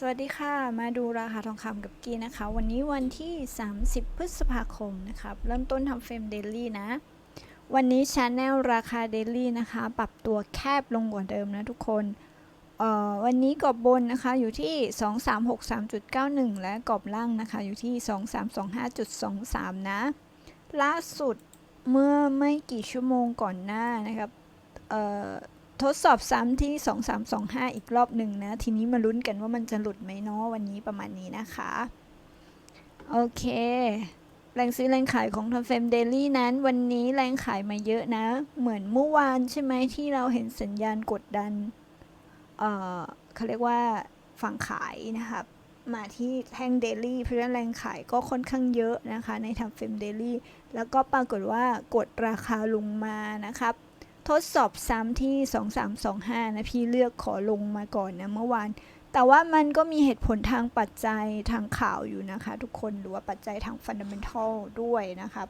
สวัสดีค่ะ มาดูราคาทองคำกับกีนะคะ วันนี้วันที่ 30 พฤษภาคมนะครับ เริ่มต้นทำเฟรมเดลี่นะ วันนี้ชาแนลราคาเดลี่นะคะ ปรับตัวแคบลงกว่าเดิมนะทุกคน เอ่อ วันนี้กรอบบนนะคะอยู่ที่ 2363.91 และกรอบล่างนะคะอยู่ที่ 2325.23 นะ ล่าสุดเมื่อไม่กี่ชั่วโมงก่อนหน้านะครับ เอ่อ ทดสอบซ้ำที่ 2325 อีกรอบหนึ่งนะ ทีนี้มาลุ้นกันว่ามันจะหลุดไหมเนาะวันนี้ประมาณนี้นะคะ โอเค แรงซื้อแรงขายของทอมเฟมเดลี่นั้น วันนี้แรงขายมาเยอะนะ เหมือนเมื่อวานใช่ไหมที่เราเห็นสัญญาณกดดัน เอ่อเขาเรียกว่าฝั่งขายนะครับ มาที่แท่งเดลี่เพราะฉะนั้นแรงขายก็ค่อนข้างเยอะนะคะ ในทำเฟมเดลี่แล้วก็ปรากฏว่ากดราคาลงมานะครับ ทดสอบซ้ำที่ 2325 นะพี่เลือกขอลงมาก่อนนะเมื่อวาน แต่ว่ามันก็มีเหตุผลทางปัจจัยทางข่าวอยู่นะคะ ทุกคนหรือว่าปัจจัยทางฟันดัมเ n นทัลด้วยนะครับ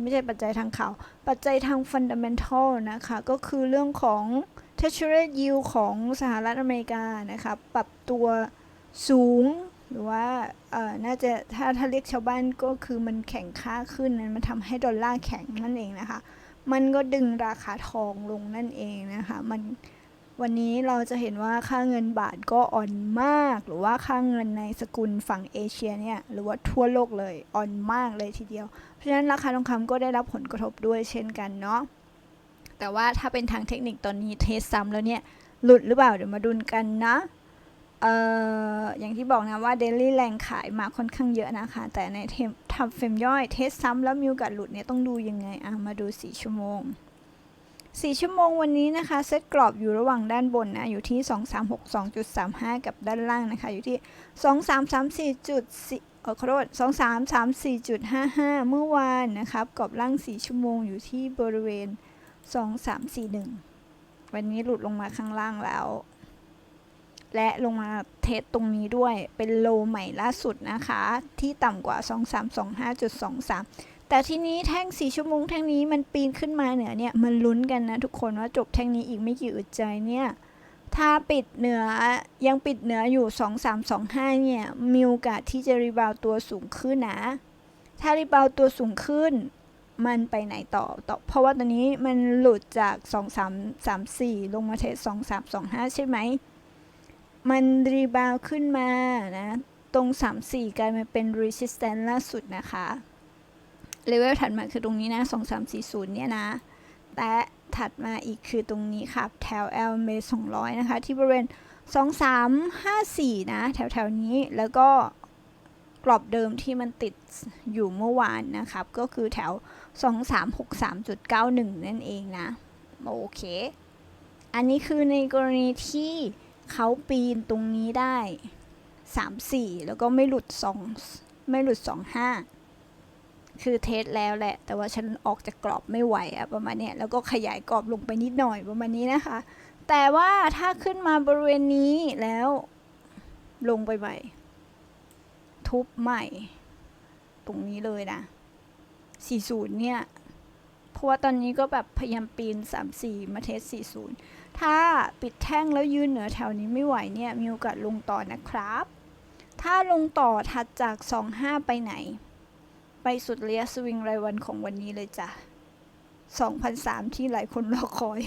ไม่ใช่ปัจจัยทางข่าว ปัจจัยทางฟันดัมเ n นทัลนะคะ ก็คือเรื่องของ Treasury yield ของสหรัฐอเมริกานะครับปรับตัวสูงหรือว่าเออน่าจะถ้าถ้าเรียกชาวบ้านก็คือมันแข็งค่าขึ้นนะมันทำให้ดอลลาร์แข็งนั่นเองนะคะ มันก็ดึงราคาทองลงนั่นเองนะคะมันวันนี้เราจะเห็นว่าค่าเงินบาทก็อ่อนมาก หรือว่าค่าเงินในสกุลฝั่งเอเชียเนี่ยหรือว่าทั่วโลกเลยอ่อนมากเลยทีเดียว เพราะฉะนั้นราคาทองคำก็ได้รับผลกระทบด้วยเช่นกันเนาะแต่ว่าถ้าเป็นทางเทคนิคตอนนี้เทสซ้ำแล้วเนี่ย หลุดหรือเปล่าเดี๋ยวมาดูกันนะเอ่ออย่างที่บอกนะว่าเดลี่แรงขายมาค่อนข้างเยอะนะคะ แต่ในเทำเฟรมย่อย เทสซ้ำแล้วมีโอกาสหลุดเนี่ยต้องดูยังไงอะมาดู 4 ชั่วโมง 4 ชั่วโมงวันนี้นะคะ เซตกรอบอยู่ระหว่างด้านบนนะอยู่ที่ 2362.35 กับด้านล่างนะคะ อยู่ที่ 2334.4เออขอโทษ2334.55 เมื่อวานนะครับ กรอบล่าง 4 ชั่วโมงอยู่ที่บริเวณ 2341 วันนี้หลุดลงมาข้างล่างแล้ว และลงมาเทสตรงนี้ด้วยเป็นโลใหม่ล่าสุดนะคะ ที่ต่ำกว่า 2325.23 แต่ทีนี้แท่ง4ชั่วโมงแท่งนี้มันปีนขึ้นมาเหนือเนี่ย มันลุ้นกันนะทุกคนว่าจบแท่งนี้อีกไม่กี่อึดใจเนี่ย ถ้าปิดเหนือยังปิดเหนืออยู่ 2325 เนี่ย มีโอกาสที่จะรีบาวตัวสูงขึ้นนะ ถ้ารีบาวตัวสูงขึ้นมันไปไหนต่อต่อ เพราะว่าตอนนี้มันหลุดจาก 2334 ลงมาเทส2325 ใช่ไหม มันรีบาวขึ้นมานะตรง 3-4 กลายมาเป็น resistance ล่าสุดนะคะเลเวลถัดมาคือตรงนี้นะ 2340 เนี่ยนะ แต่ถัดมาอีกคือตรงนี้ครับแถว L m 200 นะคะ ที่บริเวณ 2354 นะ แถวแถวๆนี้แล้วก็กรอบเดิมที่มันติดอยู่เมื่อวานนะครับ ก็คือแถว 2363.91 นั่นเองนะ โอเค อันนี้คือในกรณีที่ เขาปีนตรงนี้ได้สามสี่แล้วก็ไม่หลุดสองไม่หลุดสองห้าคือเทสแล้วแหละ แต่ว่าฉันออกจากกรอบไม่ไหวอะประมาณเนี้ยแล้วก็ขยายกรอบลงไปนิดหน่อยประมาณนี้นะคะ แต่ว่าถ้าขึ้นมาบริเวณนี้แล้วลงไปใหม่ทุบใหม่ ตรงนี้เลยนะ40เนี่ย เพราะว่าตอนนี้ก็แบบพยายามปีน 3-4 มาเทส 40 ถ้าปิดแท่งแล้วยืนเหนือแถวนี้ไม่ไหวเนี่ยมีโอกาสลงต่อนะครับ ถ้าลงต่อถัดจาก 25 ไปไหน ไปสุดระยสวิงรายวันของวันนี้เลยจ้ะ2,003 ที่หลายคนรอคอย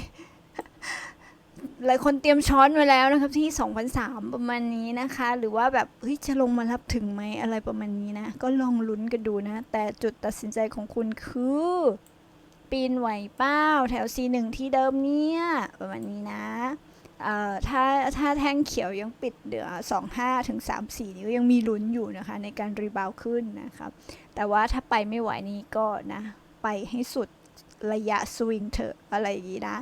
หลายคนเตรียมช้อนไว้แล้วนะครับที่ 2,003 ประมาณนี้นะคะ หรือว่าแบบเฮ้ยจะลงมารับถึงไหมอะไรประมาณนี้นะ ก็ลองลุ้นกันดูนะ แต่จุดตัดสินใจของคุณคือ ปีนไหวเป้าแถว C1 ที่เดิมเนี่ยประมาณนี้นะเอ่อถ้าถ้าแท่งเขียวยังปิดเหลือ 25ถึง34 นี่ก็ยังมีลุ้นอยู่นะคะ ในการรีบาวขึ้นนะครับ แต่ว่าถ้าไปไม่ไหวนี่ก็นะ ไปให้สุดระยะสวิงเถอะอะไรอย่างนี้นะ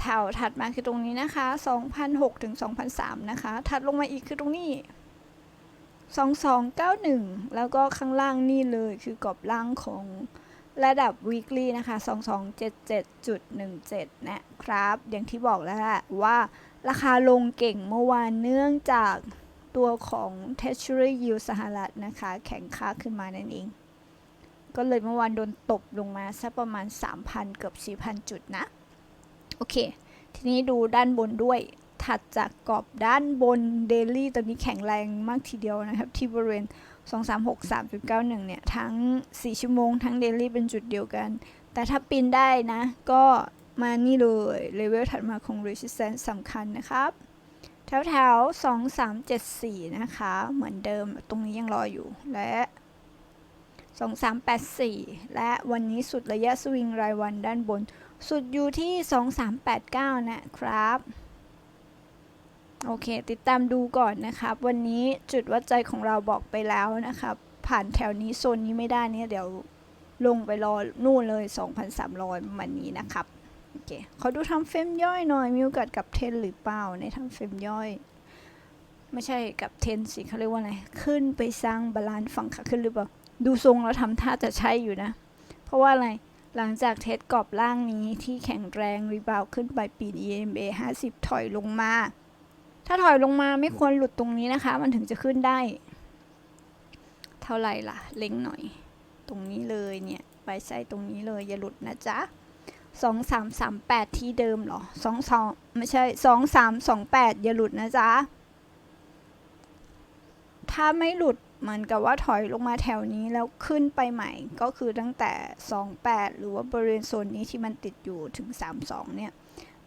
แถวถัดมาคือตรงนี้นะคะ2006ถึง2003 นะคะ ถัดลงมาอีกคือตรงนี้ 2291 แล้วก็ข้างล่างนี่เลยคือกรอบล่างของ ระดับ weekly นะคะ 2277.17 นะครับ อย่างที่บอกแล้วแหละว่าราคาลงเก่งเมื่อวานเนื่องจากตัวของ Treasury yield สหรัฐนะคะ แข็งค่าขึ้นมานั่นเอง ก็เลยเมื่อวานโดนตบลงมาสักประมาณ 3,000 เกือบ 4,000 จุดนะ โอเค ทีนี้ดูด้านบนด้วย ถัดจากกรอบด้านบนเดลี่ตัวนี้แข็งแรงมากทีเดียวนะครับ ที่บริเวณ 2363.91 เนี่ย ทั้ง 4 ชั่วโมง ทั้งเดลี่เป็นจุดเดียวกัน แต่ถ้าปีนได้นะ ก็มานี่เลยเลเวลถัดมาของ resistance สำคัญนะครับแถวแถว2374 นะคะ เหมือนเดิมตรงนี้ยังรออยู่และ 2384 และวันนี้สุดระยะสวิงรายวันด้านบน สุดอยู่ที่ 2389 นะครับ โอเค ติดตามดูก่อนนะครับ วันนี้จุดวัดใจของเราบอกไปแล้วนะครับ ผ่านแถวนี้โซนนี้ไม่ได้เนี่ยเดี๋ยวลงไปรอนู่นเลย 2,300ประมาณนี้นะครับ โอเค ขอดูทำเฟรมย่อยหน่อย มีโอกาสกับเทนหรือเปล่าในทำเฟรมย่อย ไม่ใช่กับเทนสิเขาเรียกว่าอะไร ขึ้นไปสร้างบาลานซ์ฝั่งขาขึ้นหรือเปล่า ดูทรงแล้วทำท่าจะใช่อยู่นะ เพราะว่าอะไร หลังจากเทสกรอบล่างนี้ที่แข็งแรงรีบาวขึ้นไปปีน EMA 50 ถอยลงมา ถ้าถอยลงมาไม่ควรหลุดตรงนี้นะคะ มันถึงจะขึ้นได้ เท่าไหร่ล่ะ เล็งหน่อย ตรงนี้เลยเนี่ยไปใส่ตรงนี้เลยอย่าหลุดนะจ๊ะสองสามสามแปดที่เดิมเหรอสองสองไม่ใช่สองสามสองแปดอย่าหลุดนะจ๊ะ ถ้าไม่หลุดเหมือนกับว่าถอยลงมาแถวนี้แล้วขึ้นไปใหม่ ก็คือตั้งแต่ 28 หรือว่าบริเวณโซนนี้ที่มันติดอยู่ถึง 32 เนี่ย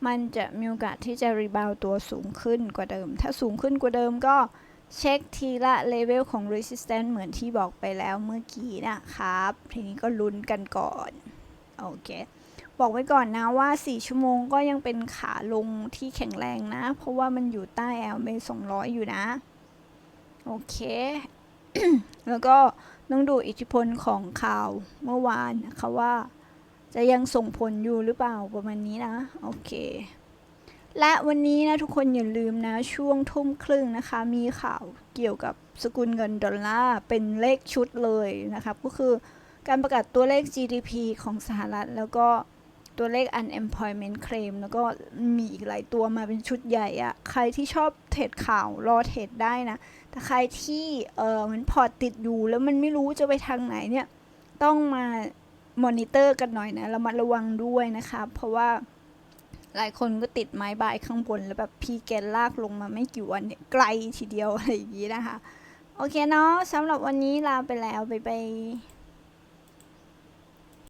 มันจะมีโอกาสที่จะรีบาวตัวสูงขึ้นกว่าเดิม ถ้าสูงขึ้นกว่าเดิมก็เช็คทีละเลเวลของ resistance เหมือนที่บอกไปแล้วเมื่อกี้นะครับ ทีนี้ก็ลุ้นกันก่อน โอเค บอกไว้ก่อนนะว่า 4 ชั่วโมงก็ยังเป็นขาลงที่แข็งแรงนะ เพราะว่ามันอยู่ใต้ LMA 200 อยู่นะ โอเค แล้วก็ต้องดูอิทธิพลของข่าวเมื่อวานนะคะว่า จะยังส่งผลอยู่หรือเปล่าประมาณนี้นะ โอเค และวันนี้นะทุกคนอย่าลืมนะ ช่วงทุ่มครึ่งนะคะ มีข่าวเกี่ยวกับสกุลเงินดอลลาร์เป็นเลขชุดเลยนะครับ ก็คือการประกาศตัวเลข GDP ของสหรัฐ แล้วก็ตัวเลข unemployment claim แล้วก็มีอีกหลายตัวมาเป็นชุดใหญ่อะใครที่ชอบเทรดข่าวรอเทรดได้นะ แต่ใครที่เออมันพอร์ตติดอยู่แล้วมันไม่รู้จะไปทางไหนเนี่ย ต้องมา มอนิเตอร์กันหน่อยนะระมัดระวังด้วยนะคะ เพราะว่าหลายคนก็ติดไม้บายข้างบน แล้วแบบพีแกนลากลงมาไม่กี่วันเนี่ยไกลทีเดียวอะไรอย่างนี้นะคะ โอเคเนาะสำหรับวันนี้ลาไปแล้ว บ๊ายบาย